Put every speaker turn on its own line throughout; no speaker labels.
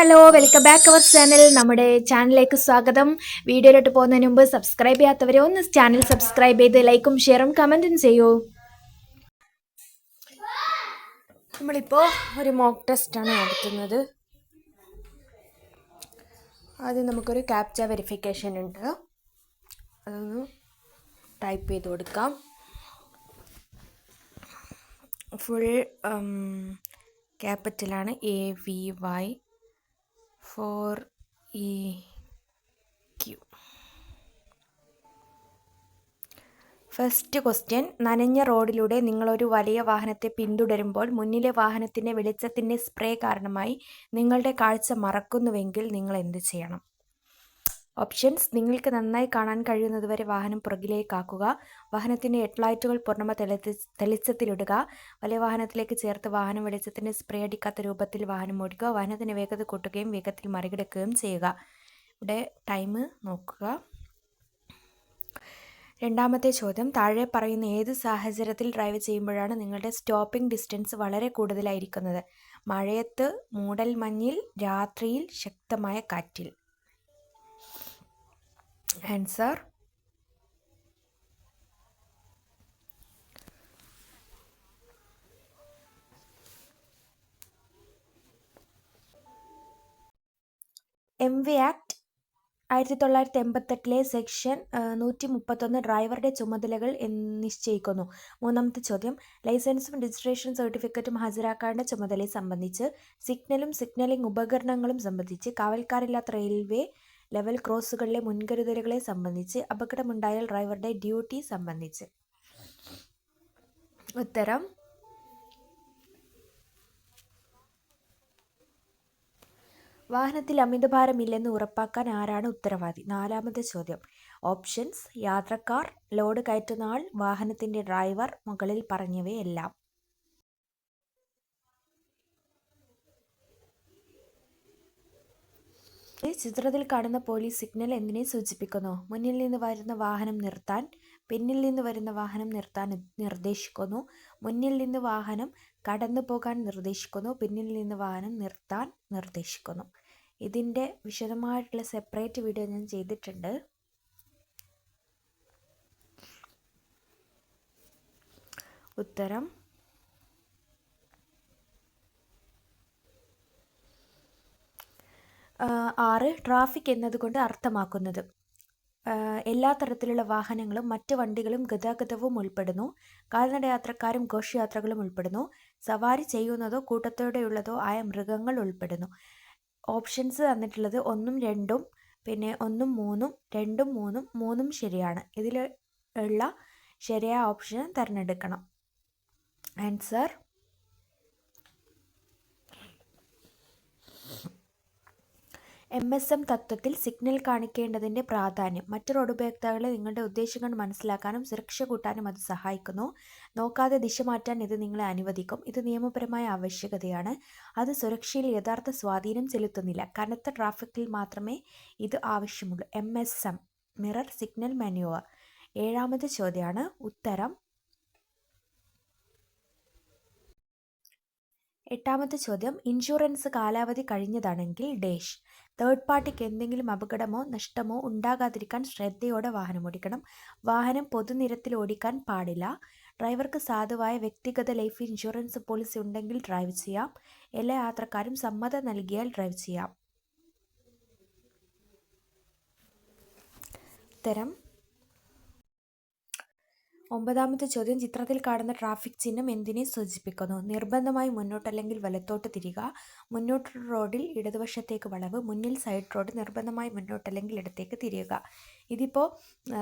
Hello welcome back our channel നമ്മുടെ ചാനലിലേക്ക് സ്വാഗതം. വീഡിയോയിലോട്ട് പോകുന്നതിന് മുമ്പ് സബ്സ്ക്രൈബ് ചെയ്യാത്തവരെ ഒന്ന് ചാനൽ സബ്സ്ക്രൈബ് ചെയ്ത് ലൈക്കും ഷെയറും കമന്റും ചെയ്യൂ. നമ്മളിപ്പോൾ ഒരു മോക്ക് ടെസ്റ്റാണ് നടത്തുന്നത്. ആദ്യം നമുക്കൊരു ക്യാപ്ച വെരിഫിക്കേഷൻ ഉണ്ട്. അതൊന്ന് ടൈപ്പ് ചെയ്ത് കൊടുക്കാം. Full ക്യാപിറ്റലാണ് A V Y four E Q. First question നനഞ്ഞ റോഡിലൂടെ നിങ്ങളൊരു വലിയ വാഹനത്തെ പിന്തുടരുമ്പോൾ മുന്നിലെ വാഹനത്തിന്റെ വെളിച്ചത്തിന്റെ സ്പ്രേ കാരണമായി നിങ്ങളുടെ കാഴ്ച മറക്കുന്നുവെങ്കിൽ നിങ്ങൾ എന്ത് ചെയ്യണം? ഓപ്ഷൻസ് നിങ്ങൾക്ക് നന്നായി കാണാൻ കഴിയുന്നതുവരെ വാഹനം പുറകിലേക്കാക്കുക. വാഹനത്തിന്റെ ഹെഡ്ലൈറ്റുകൾ പൂർണമ തെളിച്ച് തെളിച്ചത്തിലിടുക. വലിയ വാഹനത്തിലേക്ക് ചേർത്ത് വാഹനം വെളിച്ചത്തിന്റെ സ്പ്രേ അടിക്കാത്ത രൂപത്തിൽ വാഹനം ഓടിക്കുക. വാഹനത്തിന്റെ വേഗത കൂട്ടുകയും വേഗത്തിൽ മറികടക്കുകയും ചെയ്യുക. ഇവിടെ ടൈം നോക്കുക. രണ്ടാമത്തെ ചോദ്യം. താഴെ പറയുന്ന ഏത് സാഹചര്യത്തിൽ ഡ്രൈവ് ചെയ്യുമ്പോഴാണ് നിങ്ങളുടെ സ്റ്റോപ്പിംഗ് ഡിസ്റ്റൻസ് വളരെ കൂടുതലായിരിക്കുന്നത്? മഴയത്ത് മൂടൽ മഞ്ഞിൽ രാത്രിയിൽ ശക്തമായ കാറ്റിൽ. ആൻസർ എം വി ആക്ട് ആയിരത്തി തൊള്ളായിരത്തി എൺപത്തെട്ടിലെ സെക്ഷൻ നൂറ്റി മുപ്പത്തൊന്ന് ഡ്രൈവറുടെ ചുമതലകൾ നിശ്ചയിക്കുന്നു. മൂന്നാമത്തെ ചോദ്യം. ലൈസൻസും രജിസ്ട്രേഷൻ സർട്ടിഫിക്കറ്റും ഹാജരാക്കാനുള്ള ചുമതലയെ സംബന്ധിച്ച് സിഗ്നലും സിഗ്നലിംഗ് ഉപകരണങ്ങളും സംബന്ധിച്ച് കാവൽക്കാരില്ലാത്ത റെയിൽവേ ലെവൽ ക്രോസുകളിലെ മുൻകരുതലുകളെ സംബന്ധിച്ച് അപകടമുണ്ടായാൽ ഡ്രൈവറുടെ ഡ്യൂട്ടി സംബന്ധിച്ച്. ഉത്തരം വാഹനത്തിൽ അമിതഭാരമില്ലെന്ന് ഉറപ്പാക്കാൻ ആരാണ് ഉത്തരവാദി? നാലാമത്തെ ചോദ്യം. ഓപ്ഷൻസ് യാത്രക്കാർ ലോഡ് കയറ്റുന്ന ആൾ വാഹനത്തിന്റെ ഡ്രൈവർ മുകളിൽ പറഞ്ഞവയെല്ലാം. ഈ ചിത്രത്തിൽ കാണുന്ന പോലീസ് സിഗ്നൽ എന്തിനെ സൂചിപ്പിക്കുന്നു? മുന്നിൽ നിന്ന് വരുന്ന വാഹനം നിർത്താൻ പിന്നിൽ നിന്ന് വരുന്ന വാഹനം നിർത്താൻ നിർദ്ദേശിക്കുന്നു. മുന്നിൽ നിന്ന് വാഹനം കടന്നു പോകാൻ നിർദ്ദേശിക്കുന്നു. പിന്നിൽ നിന്ന് വാഹനം നിർത്താൻ നിർദ്ദേശിക്കുന്നു. ഇതിന്റെ വിശദമായിട്ടുള്ള സെപ്പറേറ്റ് വീഡിയോ ഞാൻ ചെയ്തിട്ടുണ്ട്. ഉത്തരം. ആറ് ട്രാഫിക് എന്നതുകൊണ്ട് അർത്ഥമാക്കുന്നത്. എല്ലാ തരത്തിലുള്ള വാഹനങ്ങളും മറ്റ് വണ്ടികളും ഗതാഗതവും ഉൾപ്പെടുന്നു. കാൽനടയാത്രക്കാരും ഘോഷയാത്രകളും ഉൾപ്പെടുന്നു. സവാരി ചെയ്യുന്നതോ കൂട്ടത്തോടെയുള്ളതോ ആയ മൃഗങ്ങൾ ഉൾപ്പെടുന്നു. ഓപ്ഷൻസ് തന്നിട്ടുള്ളത് ഒന്നും രണ്ടും പിന്നെ ഒന്നും മൂന്നും രണ്ടും മൂന്നും മൂന്നും ശരിയാണ്. ഇതിൽ ഉള്ള ശരിയായ ഓപ്ഷൻ തിരഞ്ഞെടുക്കണം ആൻസർ എം എസ് എം തത്വത്തിൽ സിഗ്നൽ കാണിക്കേണ്ടതിന്റെ പ്രാധാന്യം മറ്റു റോഡ് ഉപയോക്താക്കളെ നിങ്ങളുടെ ഉദ്ദേശങ്ങൾ മനസ്സിലാക്കാനും സുരക്ഷ കൂട്ടാനും അത് സഹായിക്കുന്നു. നോക്കാതെ ദിശ മാറ്റാൻ ഇത് നിങ്ങളെ അനുവദിക്കും. ഇത് നിയമപരമായ ആവശ്യകതയാണ്. അത് സുരക്ഷയിൽ യഥാർത്ഥ സ്വാധീനം ചെലുത്തുന്നില്ല. കനത്ത ട്രാഫിക്കിൽ മാത്രമേ ഇത് ആവശ്യമുള്ളൂ. M S M mirror signal manoeuvre ഏഴാമത് ചോദ്യമാണ്. ഉത്തരം. എട്ടാമത്തെ ചോദ്യം. ഇൻഷുറൻസ് കാലാവധി കഴിഞ്ഞതാണെങ്കിൽ ഡേഷ്. തേർഡ് പാർട്ടിക്ക് എന്തെങ്കിലും അപകടമോ നഷ്ടമോ ഉണ്ടാകാതിരിക്കാൻ ശ്രദ്ധയോടെ വാഹനം ഓടിക്കണം. വാഹനം പൊതുനിരത്തിൽ ഓടിക്കാൻ പാടില്ല. ഡ്രൈവർക്ക് സാധുവായ വ്യക്തിഗത ലൈഫ് ഇൻഷുറൻസ് പോളിസി ഉണ്ടെങ്കിൽ ഡ്രൈവ് ചെയ്യാം. എല്ലാ യാത്രക്കാരും സമ്മതം നൽകിയാൽ ഡ്രൈവ് ചെയ്യാം. ഉത്തരം ഒമ്പതാമത്തെ ചോദ്യം ചിത്രത്തിൽ കാണുന്ന ട്രാഫിക് ചിഹ്നം എന്തിനെ സൂചിപ്പിക്കുന്നു? നിർബന്ധമായി മുന്നോട്ടല്ലെങ്കിൽ വലത്തോട്ട് തിരിക. മുന്നോട്ട് റോഡിൽ ഇടതുവശത്തേക്ക് വളവ്. മുന്നിൽ സൈഡ് റോഡ്. നിർബന്ധമായി മുന്നോട്ടല്ലെങ്കിൽ ഇടത്തേക്ക് തിരിയുക. ഇതിപ്പോൾ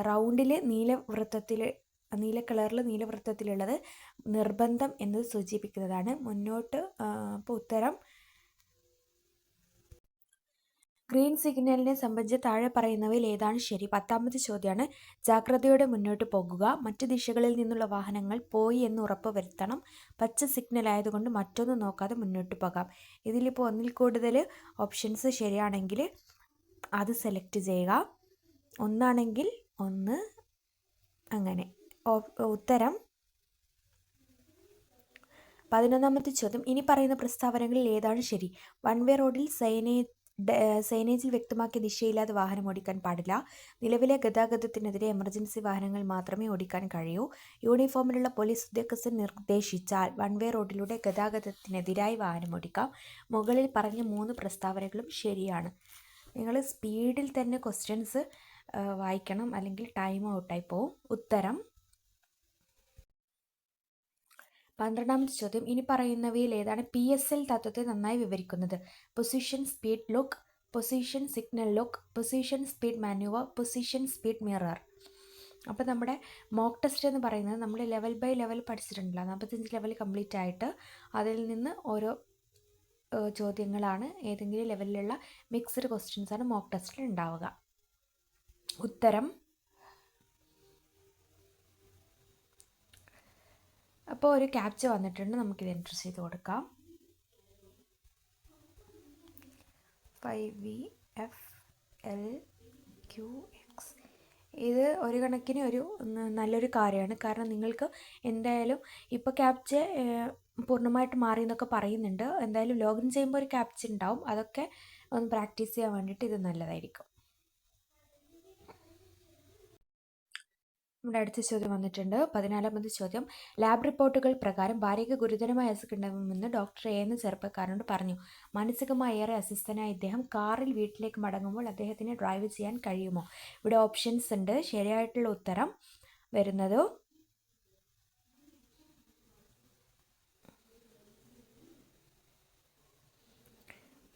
റൗണ്ടിൽ നീലവൃത്തത്തിൽ നീല കളറിൽ നീലവൃത്തത്തിലുള്ളത് നിർബന്ധം എന്നത് സൂചിപ്പിക്കുന്നതാണ്. മുന്നോട്ട് ഇപ്പോൾ ഉത്തരം ഗ്രീൻ സിഗ്നലിനെ സംബന്ധിച്ച് താഴെ പറയുന്നവയിൽ ഏതാണ് ശരി? പത്താമത്തെ ചോദ്യമാണ് ജാഗ്രതയോടെ മുന്നോട്ട് പോകുക. മറ്റ് ദിശകളിൽ നിന്നുള്ള വാഹനങ്ങൾ പോയി എന്ന് ഉറപ്പ് വരുത്തണം. പച്ച സിഗ്നൽ ആയതുകൊണ്ട് മറ്റൊന്നും നോക്കാതെ മുന്നോട്ട് പോകാം. ഇതിലിപ്പോൾ ഒന്നിൽ കൂടുതൽ ഓപ്ഷൻസ് ശരിയാണെങ്കിൽ അത് സെലക്ട് ചെയ്യുക. ഒന്നാണെങ്കിൽ ഒന്ന് അങ്ങനെ. ഉത്തരം? പതിനൊന്നാമത്തെ ചോദ്യം. ഇനി പറയുന്ന പ്രസ്താവനകളിൽ ഏതാണ് ശരി? വൺ വേ റോഡിൽ സൈനേ സൈനേജിൽ വ്യക്തമാക്കിയ ദിശയില്ലാതെ വാഹനം ഓടിക്കാൻ പാടില്ല. നിലവിലെ ഗതാഗതത്തിനെതിരെ എമർജൻസി വാഹനങ്ങൾ മാത്രമേ ഓടിക്കാൻ കഴിയൂ. യൂണിഫോമിലുള്ള പോലീസ് ഉദ്യോഗസ്ഥൻ നിർദ്ദേശിച്ചാൽ വൺ വേ റോഡിലൂടെ ഗതാഗതത്തിനെതിരായി വാഹനം ഓടിക്കാം. മുകളിൽ പറഞ്ഞ മൂന്ന് പ്രസ്താവനകളും ശരിയാണ്. നിങ്ങൾ സ്പീഡിൽ തന്നെ ക്വസ്റ്റ്യൻസ് വായിക്കണം അല്ലെങ്കിൽ ടൈം ഔട്ടായി പോവും. ഉത്തരം പന്ത്രണ്ടാമത്തെ ചോദ്യം. ഇനി പറയുന്നവയിൽ ഏതാണ് പി എസ് എൽ തത്വത്തെ നന്നായി വിവരിക്കുന്നത്? Position speed look position signal look position speed manoeuvre position speed mirror അപ്പോൾ നമ്മുടെ മോക്ക് ടെസ്റ്റ് എന്ന് പറയുന്നത് നമ്മൾ ലെവൽ ബൈ ലെവൽ പഠിച്ചിട്ടുണ്ടല്ലോ. നാൽപ്പത്തഞ്ച് ലെവൽ കംപ്ലീറ്റ് ആയിട്ട് അതിൽ നിന്ന് ഓരോ ചോദ്യങ്ങളാണ് ഏതെങ്കിലും ലെവലിലുള്ള മിക്സ്ഡ് ക്വസ്റ്റ്യൻസാണ് മോക്ക് ടെസ്റ്റിൽ ഉണ്ടാവുക. ഉത്തരം അപ്പോൾ ഒരു ക്യാപ്ച വന്നിട്ടുണ്ട്. നമുക്കിത് എന്റർ ചെയ്ത് കൊടുക്കാം. Five V F L Q X ഇത് ഒരു കണക്കിന് ഒരു നല്ലൊരു കാര്യമാണ്. കാരണം നിങ്ങൾക്ക് എന്തായാലും ഇപ്പോൾ ക്യാപ്ച പൂർണമായിട്ട് മാറി എന്നൊക്കെ പറയുന്നുണ്ട്. എന്തായാലും ലോഗിൻ ചെയ്യുമ്പോൾ ഒരു ക്യാപ്ച ഉണ്ടാവും. അതൊക്കെ ഒന്ന് പ്രാക്ടീസ് ചെയ്യാൻ വേണ്ടിയിട്ട് ഇത് നല്ലതായിരിക്കും. നമ്മുടെ അടുത്ത ചോദ്യം വന്നിട്ടുണ്ട്. പതിനാലാമത് ചോദ്യം. ലാബ് റിപ്പോർട്ടുകൾ പ്രകാരം ഭാര്യയ്ക്ക് ഗുരുതരമായ അസുഖമുണ്ടാകുമെന്ന് ഡോക്ടർ എന്ന ചെറുപ്പക്കാരനോട് പറഞ്ഞു. മാനസികമായി ഏറെ അസ്വസ്ഥനായ ഇദ്ദേഹം കാറിൽ വീട്ടിലേക്ക് മടങ്ങുമ്പോൾ അദ്ദേഹത്തിന് ഡ്രൈവ് ചെയ്യാൻ കഴിയുമോ? ഇവിടെ ഓപ്ഷൻസ് ഉണ്ട്. ശരിയായിട്ടുള്ള ഉത്തരം വരുന്നത്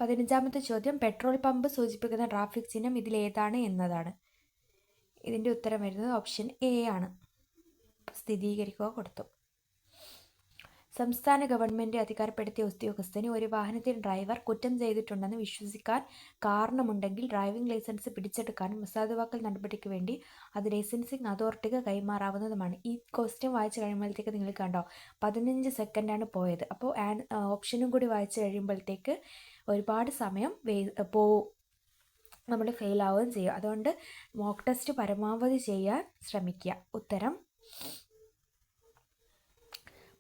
പതിനഞ്ചാമത്തെ ചോദ്യം. പെട്രോൾ പമ്പ് സൂചിപ്പിക്കുന്ന ട്രാഫിക് ചിഹ്നം ഇതിലേതാണ് എന്നതാണ്. ഇതിന്റെ ഉത്തരം വരുന്നത് ഓപ്ഷൻ എ ആണ്. സ്ഥിരീകരിക്കുക കൊടുത്തു. സംസ്ഥാന ഗവൺമെന്റ് അധികാരപ്പെടുത്തിയ ഉദ്യോഗസ്ഥന് ഒരു വാഹനത്തിൽ ഡ്രൈവർ കുറ്റം ചെയ്തിട്ടുണ്ടെന്ന് വിശ്വസിക്കാൻ കാരണമുണ്ടെങ്കിൽ ഡ്രൈവിംഗ് ലൈസൻസ് പിടിച്ചെടുക്കാനും അസാധുവാക്കൽ നടപടിക്ക് വേണ്ടി അത് ലൈസൻസിങ് അതോറിറ്റിക്ക് കൈമാറാവുന്നതുമാണ്. ഈ ക്വസ്റ്റ്യൻ വായിച്ചു കഴിയുമ്പോഴത്തേക്ക് നിങ്ങൾ കണ്ടോ? പതിനഞ്ച് സെക്കൻഡാണ് പോയത്. അപ്പോൾ ഓപ്ഷനും കൂടി വായിച്ചു കഴിയുമ്പോഴത്തേക്ക് ഒരുപാട് സമയം വേ പോവും നമ്മൾ ഫെയിൽ ആവുകയും ചെയ്യും. അതുകൊണ്ട് മോക്ക് ടെസ്റ്റ് പരമാവധി ചെയ്യാൻ ശ്രമിക്കുക. ഉത്തരം?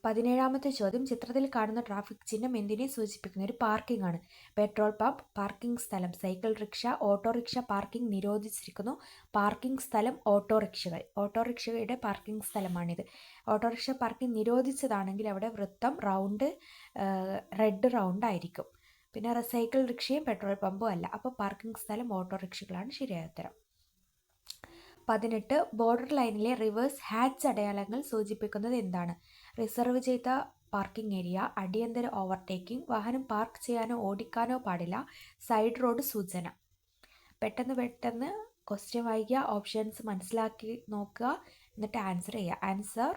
പതിനേഴാമത്തെ ചോദ്യം. ചിത്രത്തിൽ കാണുന്ന ട്രാഫിക് ചിഹ്നം എന്തിനെ സൂചിപ്പിക്കുന്ന? ഒരു പാർക്കിംഗ് ആണ്. പെട്രോൾ പമ്പ് പാർക്കിംഗ് സ്ഥലം. സൈക്കിൾ റിക്ഷ ഓട്ടോറിക്ഷ പാർക്കിംഗ് നിരോധിച്ചിരിക്കുന്നു. പാർക്കിംഗ് സ്ഥലം ഓട്ടോറിക്ഷകൾ ഓട്ടോറിക്ഷയുടെ പാർക്കിംഗ് സ്ഥലമാണിത്. ഓട്ടോറിക്ഷ പാർക്കിംഗ് നിരോധിച്ചതാണെങ്കിൽ അവിടെ വൃത്തം റൗണ്ട് റെഡ് റൗണ്ട് ആയിരിക്കും. പിന്നെ റിസൈക്കിൾ റിക്ഷയും പെട്രോൾ പമ്പും അല്ല. അപ്പോൾ പാർക്കിംഗ് സ്ഥലം ഓട്ടോറിക്ഷകളാണ് ശരിയായ ഉത്തരം. പതിനെട്ട് ബോർഡർ ലൈനിലെ റിവേഴ്സ് ഹാച്ച് അടയാളങ്ങൾ സൂചിപ്പിക്കുന്നത് എന്താണ്? റിസർവ് ചെയ്ത പാർക്കിംഗ് ഏരിയ അടിയന്തര ഓവർടേക്കിംഗ് വാഹനം പാർക്ക് ചെയ്യാനോ ഓടിക്കാനോ പാടില്ല സൈഡ് റോഡ് സൂചന. പെട്ടെന്ന് പെട്ടെന്ന് ക്വസ്റ്റ്യൻ വായിക്കുക ഓപ്ഷൻസ് മനസ്സിലാക്കി നോക്കുക എന്നിട്ട് ആൻസർ ചെയ്യുക. ആൻസർ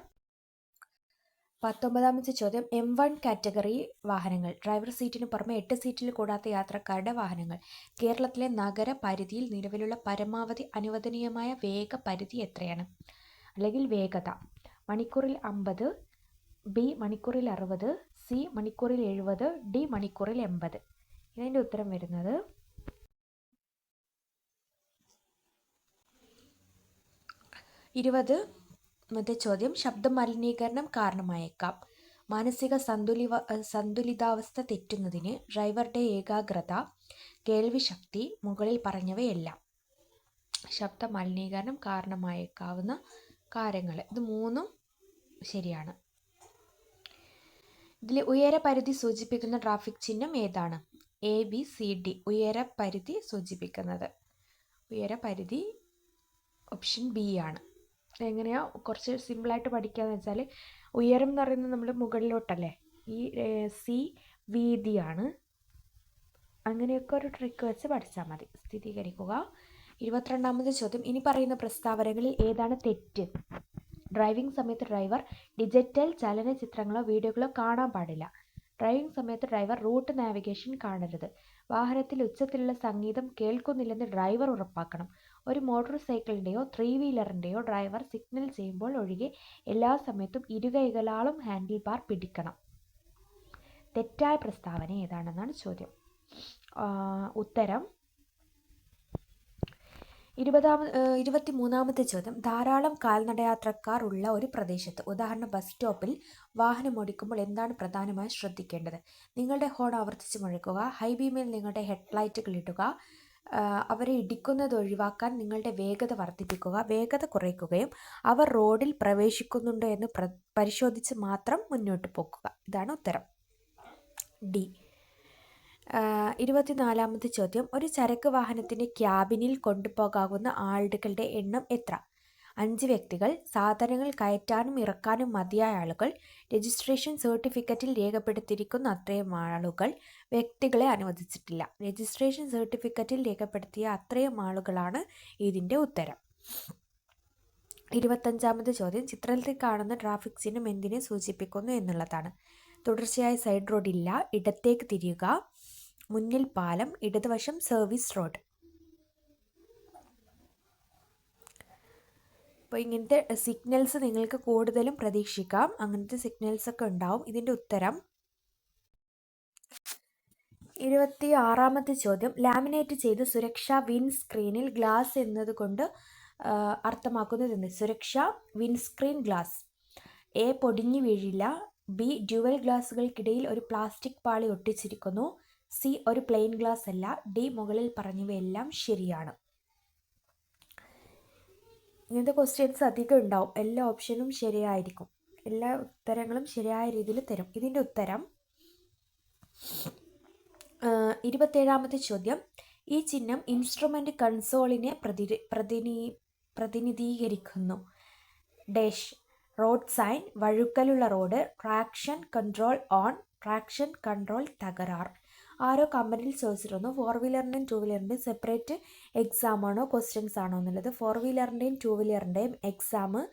പത്തൊമ്പതാമത്തെ ചോദ്യം. എം വൺ കാറ്റഗറി വാഹനങ്ങൾ. ഡ്രൈവർ സീറ്റിന് പുറമെ എട്ട് സീറ്റിൽ കൂടാത്ത യാത്രക്കാരുടെ വാഹനങ്ങൾ. കേരളത്തിലെ നഗര പരിധിയിൽ നിലവിലുള്ള പരമാവധി അനുവദനീയമായ വേഗ പരിധി എത്രയാണ്? അല്ലെങ്കിൽ വേഗത. മണിക്കൂറിൽ അമ്പത് ബി മണിക്കൂറിൽ അറുപത് സി മണിക്കൂറിൽ എഴുപത് ഡി മണിക്കൂറിൽ എൺപത്. ഇതിന്റെ ഉത്തരം വരുന്നത് ഇരുപത് മത്തെ ചോദ്യം ശബ്ദ മലിനീകരണം കാരണമായേക്കാം. മാനസിക സന്തുലി സന്തുലിതാവസ്ഥ തെറ്റുന്നതിന് ഡ്രൈവറുടെ ഏകാഗ്രത കേൾവിശക്തി മുകളിൽ പറഞ്ഞവയെല്ലാം ശബ്ദ മലിനീകരണം കാരണമായേക്കാവുന്ന കാര്യങ്ങൾ. ഇത് മൂന്നും ശരിയാണ്. ഇതിൽ ഉയരപരിധി സൂചിപ്പിക്കുന്ന ട്രാഫിക് ചിഹ്നം ഏതാണ്? A B C D. ഉയരപരിധി സൂചിപ്പിക്കുന്നത്. ഉയരപരിധി ഓപ്ഷൻ ബി ആണ്. എങ്ങനെയാണ് കുറച്ച് സിമ്പിളായിട്ട് പഠിക്കുകയെന്ന് വെച്ചാൽ ഉയരം എന്ന് പറയുന്നത് നമ്മൾ മുകളിലോട്ടല്ലേ? ഈ സി വീതിയാണ്. അങ്ങനെയൊക്കെ ഒരു ട്രിക്ക് വെച്ച് പഠിച്ചാൽ മതി. സ്ഥിരീകരിക്കുക. ഇരുപത്തിരണ്ടാമത് ചോദ്യം. ഇനി പറയുന്ന പ്രസ്താവനകളിൽ ഏതാണ് തെറ്റ്? ഡ്രൈവിംഗ് സമയത്ത് ഡ്രൈവർ ഡിജിറ്റൽ ചലനചിത്രങ്ങളോ വീഡിയോകളോ കാണാൻ പാടില്ല. ഡ്രൈവിംഗ് സമയത്ത് ഡ്രൈവർ റൂട്ട് നാവിഗേഷൻ കാണരുത്. വാഹനത്തിൽ ഉച്ചത്തിലുള്ള സംഗീതം കേൾക്കുന്നില്ലെന്ന് ഡ്രൈവർ ഉറപ്പാക്കണം. ഒരു മോട്ടോർ സൈക്കിളിന്റെയോ ത്രീ വീലറിന്റെയോ ഡ്രൈവർ സിഗ്നൽ ചെയ്യുമ്പോൾ ഒഴികെ എല്ലാ സമയത്തും ഇരുകൈകളാളും ഹാൻഡിൽ ബാർ പിടിക്കണം. തെറ്റായ പ്രസ്താവന ഏതാണെന്നാണ് ചോദ്യം. ഉത്തരം. ഇരുപതാമ ഇരുപത്തി മൂന്നാമത്തെ ചോദ്യം. ധാരാളം കാൽനടയാത്രക്കാർ ഉള്ള ഒരു പ്രദേശത്ത് ഉദാഹരണം ബസ് സ്റ്റോപ്പിൽ വാഹനം ഓടിക്കുമ്പോൾ എന്താണ് പ്രധാനമായും ശ്രദ്ധിക്കേണ്ടത്? നിങ്ങളുടെ ഹോൺ ആവർത്തിച്ച് മുഴക്കുക ഹൈ ബീമിൽ നിങ്ങളുടെ ഹെഡ്ലൈറ്റുകൾ ഇടുക അവരെ ഇടിക്കുന്നത് ഒഴിവാക്കാൻ നിങ്ങളുടെ വേഗത വർദ്ധിപ്പിക്കുക വേഗത കുറയ്ക്കുകയും അവർ റോഡിൽ പ്രവേശിക്കുന്നുണ്ടോ എന്ന് പ്ര പരിശോധിച്ച് മാത്രം മുന്നോട്ട് പോക്കുക. ഇതാണ് ഉത്തരം. ഡി. ഇരുപത്തിനാലാമത്തെ ചോദ്യം. ഒരു ചരക്ക് വാഹനത്തിന്റെ ക്യാബിനിൽ കൊണ്ടുപോകാവുന്ന ആളുകളുടെ എണ്ണം എത്ര? അഞ്ച് വ്യക്തികൾ സാധനങ്ങൾ കയറ്റാനും ഇറക്കാനും മതിയായ ആളുകൾ രജിസ്ട്രേഷൻ സർട്ടിഫിക്കറ്റിൽ രേഖപ്പെടുത്തിയിരിക്കുന്ന അത്രയും ആളുകൾ വ്യക്തികളെ അനുവദിച്ചിട്ടില്ല. രജിസ്ട്രേഷൻ സർട്ടിഫിക്കറ്റിൽ രേഖപ്പെടുത്തിയ അത്രയും ആളുകളാണ് ഇതിന്റെ ഉത്തരം. ഇരുപത്തഞ്ചാമത് ചോദ്യം ചിത്രത്തിൽ കാണുന്ന ട്രാഫിക് ചിഹ്നം എന്തിനെ സൂചിപ്പിക്കുന്നു എന്നുള്ളതാണ്. തുടർച്ചയായ സൈഡ് റോഡ് ഇല്ല ഇടത്തേക്ക് തിരിയുക മുന്നിൽ പാലം ഇടതുവശം സർവീസ് റോഡ്. അപ്പോൾ ഇങ്ങനത്തെ സിഗ്നൽസ് നിങ്ങൾക്ക് കൂടുതലും പ്രതീക്ഷിക്കാം. അങ്ങനത്തെ സിഗ്നൽസ് ഒക്കെ ഉണ്ടാവും. ഇതിന്റെ ഉത്തരം. ഇരുപത്തി ആറാമത്തെ ചോദ്യം. ലാമിനേറ്റ് ചെയ്ത് സുരക്ഷാ വിൻസ്ക്രീനിൽ ഗ്ലാസ് എന്നതുകൊണ്ട് ആ, അർത്ഥമാക്കുന്നത് എന്ത്? സുരക്ഷ വിൻസ്ക്രീൻ ഗ്ലാസ് എ പൊടിഞ്ഞു വീഴില്ല. ബി ഡ്യുവൽ ഗ്ലാസുകൾക്കിടയിൽ ഒരു പ്ലാസ്റ്റിക് പാളി ഒട്ടിച്ചിരിക്കുന്നു. സി ഒരു പ്ലെയിൻ ഗ്ലാസ് അല്ല. ഡി മുകളിൽ പറഞ്ഞവയെല്ലാം ശരിയാണ്. ഇങ്ങനത്തെ ക്വസ്റ്റ്യൻസ് അധികം ഉണ്ടാവും. എല്ലാ ഓപ്ഷനും ശരിയായിരിക്കും. എല്ലാ ഉത്തരങ്ങളും ശരിയായ രീതിയിൽ തരും. ഇതിന്റെ ഉത്തരം ഇരുപത്തേഴാമത്തെ ചോദ്യം. ഈ ചിഹ്നം ഇൻസ്ട്രുമെന്റ് കൺസോളിനെ പ്രതി പ്രതിനി പ്രതിനിധീകരിക്കുന്നു. Dash road sign വഴുക്കലുള്ള road traction control on traction control തകരാർ. ആരോ കമ്പനിയിൽ ചോദിച്ചിരുന്നു ഫോർ വീലറിന്റെയും ടു വീലറിന്റെയും സെപ്പറേറ്റ് എക്സാം ആണോ ക്വസ്റ്റ്യൻസ് ആണോ എന്നുള്ളത്. ഫോർ വീലറിന്റെയും ടു വീലറിന്റെയും എക്സാം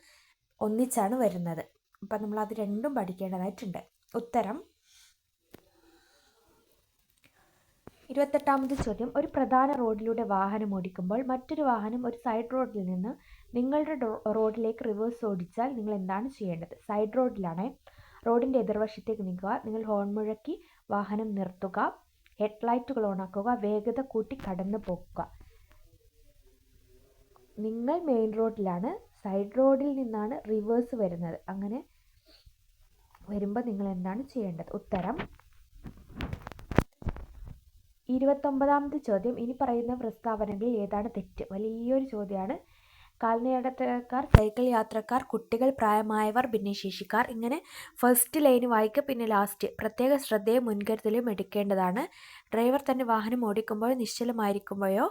ഒന്നിച്ചാണ് വരുന്നത്. അപ്പം നമ്മൾ അത് രണ്ടും പഠിക്കേണ്ടതായിട്ടുണ്ട്. ഉത്തരം. ഇരുപത്തെട്ടാമത്തെ ചോദ്യം. ഒരു പ്രധാന റോഡിലൂടെ വാഹനം ഓടിക്കുമ്പോൾ മറ്റൊരു വാഹനം ഒരു സൈഡ് റോഡിൽ നിന്ന് നിങ്ങളുടെ റോഡിലേക്ക് റിവേഴ്സ് ഓടിച്ചാൽ നിങ്ങൾ എന്താണ് ചെയ്യേണ്ടത്? സൈഡ് റോഡിലാണ് റോഡിന്റെ എതിർവശത്തേക്ക് നിൽക്കുക നിങ്ങൾ ഹോൺ മുഴക്കി വാഹനം നിർത്തുക. ഹെഡ്ലൈറ്റുകൾ ഓണാക്കുക വേഗത കൂട്ടി കടന്നു പോകുക നിങ്ങൾ മെയിൻ റോഡിലാണ് സൈഡ് റോഡിൽ നിന്നാണ് റിവേഴ്സ് വരുന്നത്. അങ്ങനെ വരുമ്പോൾ നിങ്ങൾ എന്താണ് ചെയ്യേണ്ടത്? ഉത്തരം ഇരുപത്തൊമ്പതാമത്തെ ചോദ്യം. ഇനി പറയുന്ന പ്രസ്താവനകളിൽ ഏതാണ് തെറ്റ്? വലിയൊരു ചോദ്യമാണ്. കാൽനടക്കാർ സൈക്കിൾ യാത്രക്കാർ കുട്ടികൾ പ്രായമായവർ ഭിന്നശേഷിക്കാർ ഇങ്ങനെ ഫസ്റ്റ് ലൈൻ വായിക്കുക പിന്നെ ലാസ്റ്റ് പ്രത്യേക ശ്രദ്ധയും മുൻകരുതലും എടുക്കേണ്ടതാണ്. ഡ്രൈവർ തന്റെ വാഹനം ഓടിക്കുമ്പോഴോ നിശ്ചലമായിരിക്കുമ്പോഴോ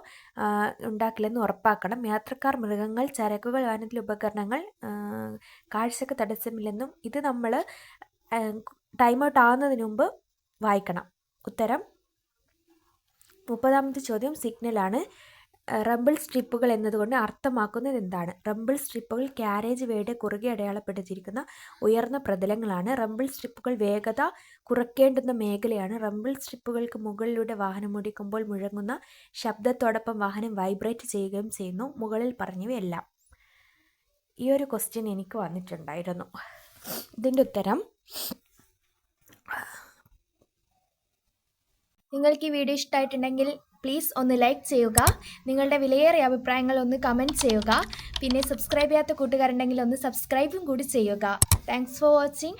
ഉണ്ടാക്കില്ലെന്ന് ഉറപ്പാക്കണം. യാത്രക്കാർ മൃഗങ്ങൾ ചരക്കുകൾ വാഹനത്തിലെ ഉപകരണങ്ങൾ കാഴ്ചക്ക് തടസ്സമില്ലെന്നും ഇത് നമ്മൾ ടൈം ഔട്ട് ആവുന്നതിന് മുമ്പ് വായിക്കണം. ഉത്തരം? മുപ്പതാമത്തെ ചോദ്യം സിഗ്നലാണ് റംബിൾ സ്ട്രിപ്പുകൾ എന്നതുകൊണ്ട് അർത്ഥമാക്കുന്നത് എന്താണ്? റംബിൾ സ്ട്രിപ്പുകൾ ക്യാരേജ് വേയുടെ കുറുകെ അടയാളപ്പെടുത്തിയിരിക്കുന്ന ഉയർന്ന പ്രതലങ്ങളാണ്. റംബിൾ സ്ട്രിപ്പുകൾ വേഗത കുറയ്ക്കേണ്ടുന്ന മേഖലയാണ്. റംബിൾ സ്ട്രിപ്പുകൾക്ക് മുകളിലൂടെ വാഹനം ഓടിക്കുമ്പോൾ മുഴങ്ങുന്ന ശബ്ദത്തോടൊപ്പം വാഹനം വൈബ്രേറ്റ് ചെയ്യുകയും ചെയ്യുന്നു. മുകളിൽ പറഞ്ഞവയെല്ലാം. ഈ ഒരു ക്വസ്റ്റ്യൻ എനിക്ക് വന്നിട്ടുണ്ടായിരുന്നു. ഇതിന്റെ ഉത്തരം
നിങ്ങൾക്ക് ഈ വീഡിയോ ഇഷ്ടമായിട്ടുണ്ടെങ്കിൽ പ്ലീസ് ഒന്ന് ലൈക്ക് ചെയ്യുക. നിങ്ങളുടെ വിലയേറിയ അഭിപ്രായങ്ങൾ ഒന്ന് കമന്റ് ചെയ്യുക. പിന്നെ സബ്സ്ക്രൈബ് ചെയ്യാത്ത കൂട്ടുകാരുണ്ടെങ്കിൽ ഒന്ന് സബ്സ്ക്രൈബും കൂടി ചെയ്യുക. Thanks for watching